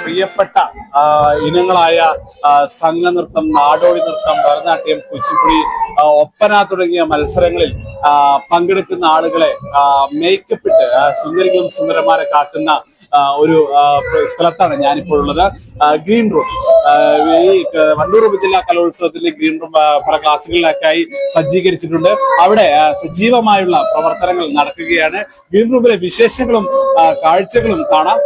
പ്രിയപ്പെട്ട ഇനങ്ങളായ സംഘനൃത്തം നാടോടി നൃത്തം ഭരതനാട്യം കുച്ചിപ്പുടി ഒപ്പന തുടങ്ങിയ മത്സരങ്ങളിൽ പങ്കെടുക്കുന്ന ആളുകളെ മേക്കപ്പിട്ട് സുന്ദരികളും സുന്ദരന്മാരെ കാട്ടുന്ന ഒരു സ്ഥലത്താണ് ഞാനിപ്പോൾ ഉള്ളത്. ഗ്രീൻ റൂം ഈ വണ്ടൂർ ഉപജില്ലാ കലോത്സവത്തിന്റെ ഗ്രീൻ റൂം പല ക്ലാസ്സുകളിലൊക്കെയായി സജ്ജീകരിച്ചിട്ടുണ്ട്. അവിടെ സജീവമായുള്ള പ്രവർത്തനങ്ങൾ നടക്കുകയാണ്. ഗ്രീൻ റൂമിലെ വിശേഷങ്ങളും കാഴ്ചകളും കാണാം.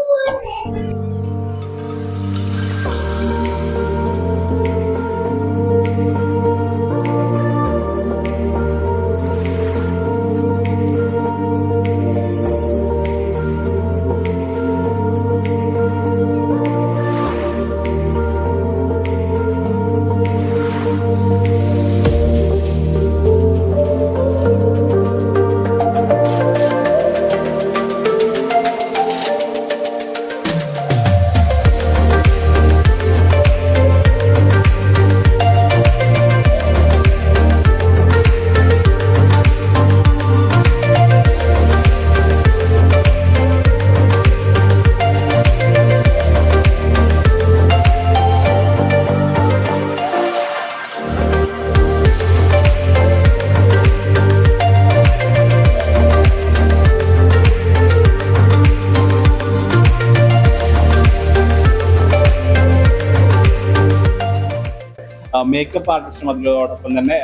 മേക്കപ്പ് ആർട്ടിസ്റ്റും അതിലോടൊപ്പം തന്നെ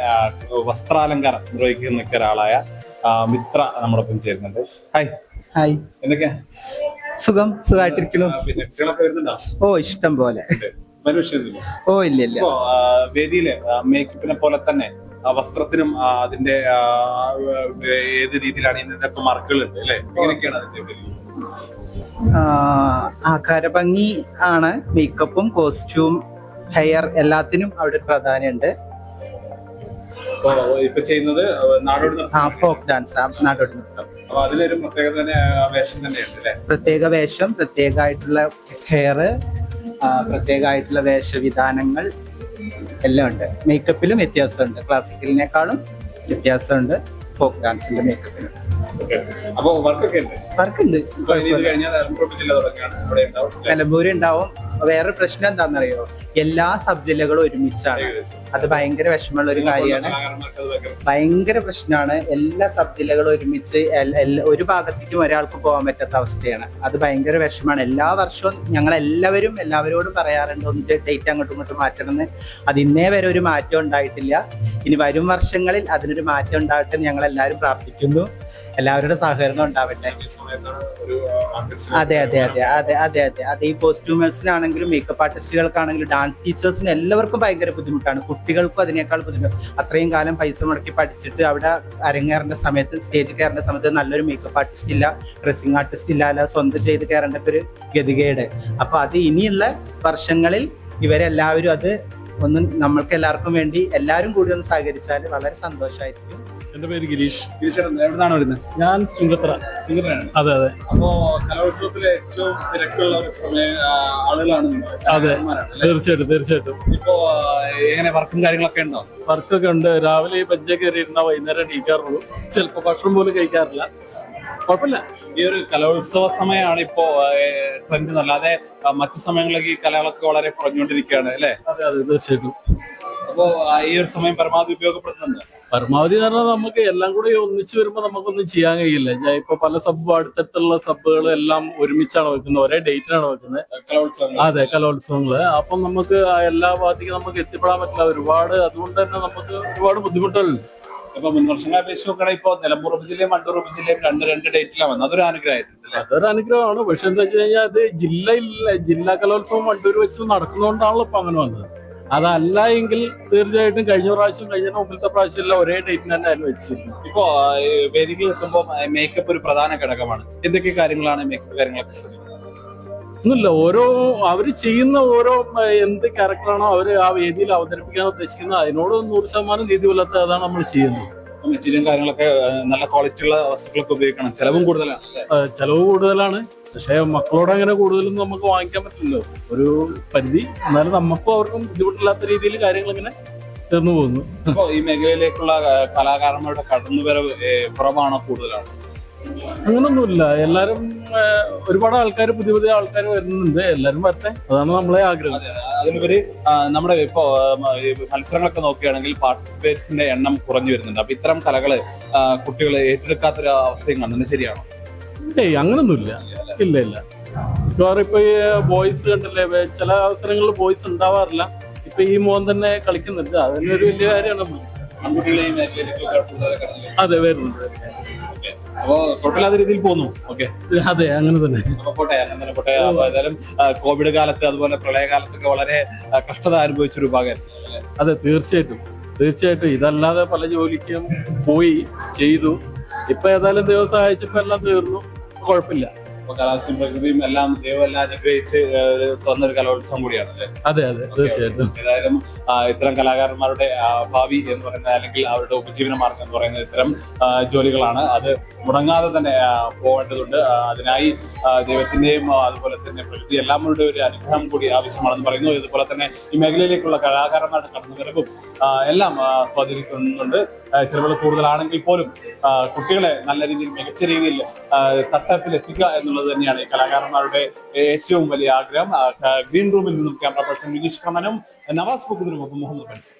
വസ്ത്രാലങ്കാരം നിർവഹിക്കുന്ന ഒരാളായ ആ, മിത്ര നമ്മോടൊപ്പം ചേരുന്നുണ്ട്. ഹായ് ഹായ് എന്തൊക്കെയാ സുഖം വരുന്നുണ്ടോ? ഓ ഇഷ്ടം പോലെ. ഓ ഇല്ല ഇല്ല. വേദിയിലെ മേക്കപ്പിനെ പോലെ തന്നെ വസ്ത്രത്തിനും അതിന്റെ ഏത് രീതിയിലാണ് ഇതിനൊക്കെ മാർക്കുകളുണ്ട് അല്ലെ? എങ്ങനെയൊക്കെയാണ് അതിന്റെ ഒരു- ആ, ആകാര ഭംഗി ആണ്. മേക്കപ്പും കോസ്റ്റ്യൂം ഹെയർ എല്ലാത്തിനും അവിടെ പ്രാധാന്യമുണ്ട്. ഇപ്പോ ചെയ്യുന്നത് ഫോക്ക് ഡാൻസ് ആ നാടോടി നൃത്തം. അപ്പൊ അതിലൊരു പ്രത്യേകത തന്നെ ആ, വേഷം തന്നെയുണ്ട് പ്രത്യേക വേഷം പ്രത്യേകമായിട്ടുള്ള ഹെയർ പ്രത്യേകമായിട്ടുള്ള വേഷവിധാനങ്ങൾ എല്ലാം ഉണ്ട്. മേക്കപ്പിലും വ്യത്യാസമുണ്ട്. ക്ലാസിക്കലിനേക്കാളും വ്യത്യാസമുണ്ട്. ഫോക്ക് ഡാൻസിന്റെ മേക്കപ്പിലും വർക്കുണ്ട്? നിലമ്പൂര് ഉണ്ടാവും. വേറെ പ്രശ്നം എന്താണെന്നറിയോ? എല്ലാ സബ് ജില്ലകളും ഒരുമിച്ചാണ്. അത് ഭയങ്കര വിഷമമുള്ള ഒരു കാര്യമാണ്. ഭയങ്കര പ്രശ്നമാണ്. എല്ലാ സബ് ജില്ലകളും ഒരുമിച്ച് ഒരു ഭാഗത്തേക്കും ഒരാൾക്ക് പോകാൻ പറ്റാത്ത അവസ്ഥയാണ്. അത് ഭയങ്കര വിഷമമാണ്. എല്ലാ വർഷവും ഞങ്ങൾ എല്ലാവരും എല്ലാവരോടും പറയാറുണ്ട് ഒന്ന് ഡേറ്റ് അങ്ങോട്ടും ഇങ്ങോട്ടും മാറ്റണമെന്ന്. അത് ഇന്നേ വരെ ഒരു മാറ്റം ഉണ്ടായിട്ടില്ല. ഇനി വരും വർഷങ്ങളിൽ അതിനൊരു മാറ്റം ഉണ്ടാകട്ടെ എന്ന് ഞങ്ങൾ എല്ലാവരും പ്രാർത്ഥിക്കുന്നു. എല്ലാവരുടെ സഹകരണം ഉണ്ടാവട്ടെ. അതെ അതെ അതെ അതെ അതെ അതെ. അതെ ഈ കോസ്റ്റ്യൂമേഴ്സിനാണെങ്കിലും മേക്കപ്പ് ആർട്ടിസ്റ്റുകൾക്കാണെങ്കിലും ഡാൻസ് ടീച്ചേഴ്സിനും എല്ലാവർക്കും ഭയങ്കര ബുദ്ധിമുട്ടാണ്. കുട്ടികൾക്കും അതിനേക്കാൾ ബുദ്ധിമുട്ട്. അത്രയും കാലം പൈസ മുടക്കി പഠിച്ചിട്ട് അവിടെ അരങ്ങേറേണ്ട സമയത്ത് സ്റ്റേജിൽ കയറേണ്ട സമയത്ത് നല്ലൊരു മേക്കപ്പ് ആർട്ടിസ്റ്റ് ഇല്ല ഡ്രസ്സിങ് ആർട്ടിസ്റ്റ് ഇല്ല അല്ല സ്വന്തം ചെയ്ത് കയറേണ്ട ഒരു ഗതികേട്. അപ്പൊ അത് ഇനിയുള്ള വർഷങ്ങളിൽ ഇവരെല്ലാവരും അത് ഒന്ന് നമ്മൾക്ക് എല്ലാവർക്കും വേണ്ടി എല്ലാവരും കൂടി ഒന്ന് സഹകരിച്ചാൽ വളരെ സന്തോഷമായിരിക്കും എന്റെ പേര് ഗിരീഷ്. ഗിരീഷ് എവിടുന്നാണ് വരുന്നത്? ഞാൻ ചുങ്കത്ര ചുങ്കത്രയാണ് അതെ അതെ. അപ്പോ കലോത്സവത്തിലെ ഏറ്റവും തിരക്കുള്ള ഒരു സമയം ആളുകളാണ് അതെ. തീർച്ചയായിട്ടും തീർച്ചയായിട്ടും. ഇപ്പോ എങ്ങനെ വർക്കും കാര്യങ്ങളൊക്കെ ഉണ്ടോ? വർക്കൊക്കെ ഉണ്ട്. രാവിലെ ഈ ബെഞ്ചേ കയറിയിരുന്ന വൈകുന്നേരം എണീക്കാറുള്ളൂ. ചിലപ്പോ ഭക്ഷണം പോലും കഴിക്കാറില്ല. കുഴപ്പമില്ല. ഈ ഒരു കലോത്സവ സമയമാണ് ഇപ്പോ ട്രെൻഡ് അല്ലാതെ അതെ മറ്റു സമയങ്ങളിലേക്ക് ഈ കലകളൊക്കെ വളരെ കുറഞ്ഞുകൊണ്ടിരിക്കുകയാണ് അല്ലേ? അതെ അതെ തീർച്ചയായിട്ടും. അപ്പോ ഈ ഒരു സമയം പരമാവധി ഉപയോഗപ്പെടുത്തുന്നുണ്ട്? പരമാവധി എന്ന് പറഞ്ഞാൽ നമുക്ക് എല്ലാം കൂടി ഒന്നിച്ചു വരുമ്പോൾ നമുക്കൊന്നും ചെയ്യാൻ കഴിയില്ല. ഇപ്പൊ പല സബ് അടുത്തടുത്തുള്ള സബ്ബുകൾ എല്ലാം ഒരുമിച്ചാണ് വെക്കുന്നത്. ഒരേ ഡേറ്റിനാണ് വെക്കുന്നത്. അതെ കലോത്സവങ്ങൾ. അപ്പം നമുക്ക് എല്ലാ ഭാഗത്തേക്കും നമുക്ക് എത്തിപ്പെടാൻ പറ്റില്ല. ഒരുപാട് അതുകൊണ്ട് തന്നെ നമുക്ക് ഒരുപാട് ബുദ്ധിമുട്ടുകളുണ്ട് ഇപ്പൊ മുൻ വർഷങ്ങളെ അപേക്ഷിച്ച് നോക്കുകയാണെങ്കിൽ ഇപ്പൊ നിലമ്പൂർ ജില്ലയും മണ്ടൂർ ജില്ലയും രണ്ട് രണ്ട് ഡേറ്റിലാണ് വന്നത്. അതൊരു അതൊരു അനുഗ്രഹമാണ്. പക്ഷെ എന്താ വെച്ച് കഴിഞ്ഞാൽ അത് ജില്ലയിൽ ജില്ലാ കലോത്സവം മണ്ടൂർ വെച്ച് നടക്കുന്നതുകൊണ്ടാണല്ലോ ഇപ്പൊ അങ്ങനെ വന്നത്. അതല്ല എങ്കിൽ തീർച്ചയായിട്ടും കഴിഞ്ഞ പ്രാവശ്യം കഴിഞ്ഞ മുമ്പിലത്തെ പ്രാവശ്യം എല്ലാം ഒരേ ഡേറ്റിന് തന്നെ ആയിരുന്നു വെച്ചിരുന്നു ഇപ്പോ വേദികളിൽ എത്തുമ്പോൾ മേക്കപ്പ് ഒരു പ്രധാന ഘടകമാണ്. എന്തൊക്കെ കാര്യങ്ങളാണ് മേക്കപ്പ് കാര്യങ്ങളൊക്കെ ശ്രദ്ധിക്കുന്നത്? ഒന്നുമില്ല ഓരോ അവർ ചെയ്യുന്ന ഓരോ എന്ത് ക്യാരക്ടറാണോ അവർ ആ വേദിയിൽ അവതരിപ്പിക്കാൻ ഉദ്ദേശിക്കുന്നത് അതിനോട് നൂറ് ശതമാനം നീതി പുലർത്താതാണ് അതാണ് നമ്മൾ ചെയ്യുന്നത്. മെറ്റീരിയൽ കാര്യങ്ങളൊക്കെ നല്ല ക്വാളിറ്റി ഉള്ള വസ്തുക്കളൊക്കെ ഉപയോഗിക്കണം. ചെലവും കൂടുതലാണ്? ചെലവ് കൂടുതലാണ്. പക്ഷേ മക്കളോട് അങ്ങനെ കൂടുതലൊന്നും നമുക്ക് വാങ്ങിക്കാൻ പറ്റില്ലല്ലോ. ഒരു പരിധി. എന്നാലും നമുക്കും അവർക്കും ബുദ്ധിമുട്ടില്ലാത്ത രീതിയിൽ കാര്യങ്ങൾ ഇങ്ങനെ തീർന്നു പോകുന്നു. ഈ മേഖലയിലേക്കുള്ള കലാകാരന്മാരുടെ കടന്നുവരവ് കുറവാണോ കൂടുതലാണ്? അങ്ങനൊന്നുമില്ല. എല്ലാരും ഒരുപാട് ആൾക്കാർ പുതിയ പുതിയ ആൾക്കാർ വരുന്നുണ്ട്. എല്ലാരും വരട്ടെ. അതാണ് നമ്മളെ ആഗ്രഹം. അതിലുപരി ആ, നമ്മുടെ ഇപ്പോ മത്സരങ്ങളൊക്കെ നോക്കുകയാണെങ്കിൽ പാർട്ടിസിപ്പേറ്റ്സിന്റെ എണ്ണം കുറഞ്ഞു വരുന്നുണ്ട് അപ്പൊ ഇത്തരം കലകൾ കുട്ടികൾ ഏറ്റെടുക്കാത്തൊരു അവസ്ഥയും കാണുന്നത് ശരിയാണോ ഏയ് അങ്ങനൊന്നുമില്ല ഇല്ല ഇല്ല മിക്കവാറും ഇപ്പൊ ഈ ബോയ്സ് കണ്ടല്ലേ ചില അവസരങ്ങളിൽ ബോയ്സ് ഉണ്ടാവാറില്ല ഇപ്പൊ ഈ മോൻ തന്നെ കളിക്കുന്നുണ്ട് അതിനൊരു വലിയ കാര്യമാണ് അതെ വരുന്നുണ്ട്. അപ്പോ കുഴപ്പമില്ലാത്ത രീതിയിൽ പോകുന്നു. ഓക്കെ അതെ അങ്ങനെ തന്നെ. അപ്പൊ പോട്ടെ അങ്ങനെ തന്നെ പോട്ടെ. അപ്പൊ ഏതായാലും കോവിഡ് കാലത്ത് അതുപോലെ പ്രളയകാലത്തൊക്കെ വളരെ കഷ്ടത കഷ്ടത അനുഭവിച്ചൊരു ഭാഗം അതെ തീർച്ചയായിട്ടും. തീർച്ചയായിട്ടും. ഇതല്ലാതെ പല ജോലിക്കും പോയി ചെയ്തു. ഇപ്പൊ ഏതായാലും ദിവസം അയച്ചപ്പോ എല്ലാം തീർന്നു. കുഴപ്പമില്ല. അപ്പൊ കാലാവസ്ഥയും പ്രകൃതിയും എല്ലാം ദൈവം എല്ലാം അനുഗ്രഹിച്ച് തന്നൊരു കലോത്സവം കൂടിയാണ് അല്ലേ? അതെ അതെ തീർച്ചയായിട്ടും. ഏതായാലും ഇത്തരം കലാകാരന്മാരുടെ ഭാവി എന്ന് പറയുന്നത് അല്ലെങ്കിൽ അവരുടെ ഉപജീവന മാർഗം എന്ന് പറയുന്നത് ഇത്തരം ജോലികളാണ്. അത് മുടങ്ങാതെ തന്നെ പോകേണ്ടതുണ്ട്. അതിനായി ദൈവത്തിന്റെയും അതുപോലെ തന്നെ പ്രകൃതി എല്ലാവരുടെ ഒരു അനുഗ്രഹം കൂടി ആവശ്യമാണെന്ന് പറയുന്നു. ഇതുപോലെ തന്നെ ഈ മേഖലയിലേക്കുള്ള കലാകാരന്മാരുടെ കടന്നുവരവും എല്ലാം സ്വാധീനിക്കുന്നുണ്ട്. ചിലവുകൾ കൂടുതലാണെങ്കിൽ പോലും കുട്ടികളെ നല്ല രീതിയിൽ മികച്ച രീതിയിൽ തട്ടത്തിലെത്തിക്കുക എത്തിക്കുക എന്നുള്ളത് തന്നെയാണ് കലാകാരന്മാരുടെ ഏറ്റവും വലിയ ആഗ്രഹം. ഗ്രീൻ റൂമിൽ നിന്നും ക്യാമറ പേഴ്സൺ വിനീഷ് കമനും നവാസ് പുക്കുതിനും മുഹമ്മദ് ഫൻസും